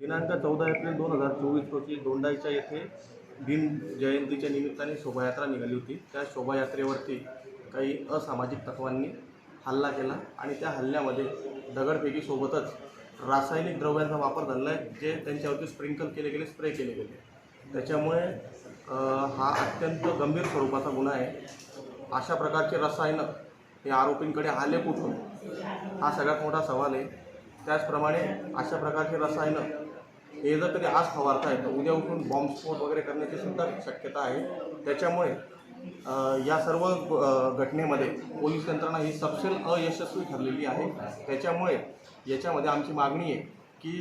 दिनांक चौदा एप्रिल दोन हजार चोवीस रोजी दोंडाईच्या येथे भीम जयंतीच्या निमित्ताने शोभायात्रा निघाली होती. त्या शोभायात्रेवरती काही असामाजिक तत्वांनी हल्ला केला आणि त्या हल्ल्यामध्ये दगडफेकीसोबतच रासायनिक द्रव्यांचा वापर झाला आहे जे त्यांच्यावरती स्प्रिंकल केले गेले स्प्रे केले गेले. त्याच्यामुळे हा अत्यंत गंभीर स्वरूपाचा गुन्हा आहे. अशा प्रकारचे रसायनं हे आरोपींकडे आले कुठून? हा सगळ्यात मोठा सवाल आहे. त्याचप्रमाणे अशा प्रकारचे रसायनं हे जर कधी आज फवारताय तर उद्या उठून बॉम्बस्फोट वगैरे करण्याची सुद्धा शक्यता आहे. त्याच्यामुळे या सर्व घटनेमध्ये पोलीस यंत्रणा ही सपशेल अयशस्वी ठरलेली आहे. त्याच्यामुळे याच्यामध्ये आमची मागणी आहे की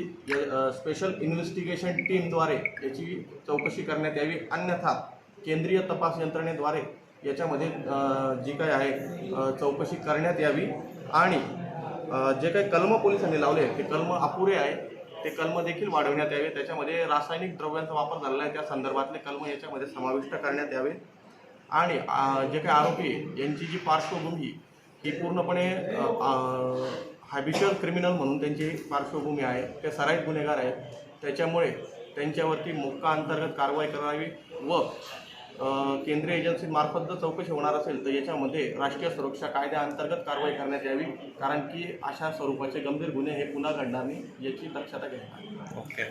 स्पेशल इन्व्हेस्टिगेशन टीमद्वारे याची चौकशी करण्यात यावी. अन्यथा केंद्रीय तपास यंत्रणेद्वारे याच्यामध्ये जी काय आहे चौकशी करण्यात यावी. आणि जे काही कलम पोलिसांनी लावले आहे ते कलम अपुरे आहे. ते कलम देखील वाढवण्यात यावे. त्याच्यामध्ये रासायनिक द्रव्यांचा वापर झालेला आहे. त्या संदर्भातले कलम याच्यामध्ये समाविष्ट करण्यात यावे. आणि जे काही आरोपी यांची जी पार्श्वभूमी ही पूर्णपणे हॅबिच्युअल क्रिमिनल म्हणून त्यांची पार्श्वभूमी आहे. ते सराईत गुन्हेगार आहेत. त्याच्यामुळे त्यांच्यावरती मोक्का अंतर्गत कारवाई करावी व केंद्रीय एजन्सीमार्फत जर चौकशी होणार असेल तर याच्यामध्ये राष्ट्रीय सुरक्षा कायद्याअंतर्गत कारवाई करण्यात यावी. कारण की अशा स्वरूपाचे गंभीर गुन्हे हे पुन्हा घडणार नाही याची दक्षता घ्यावी ओके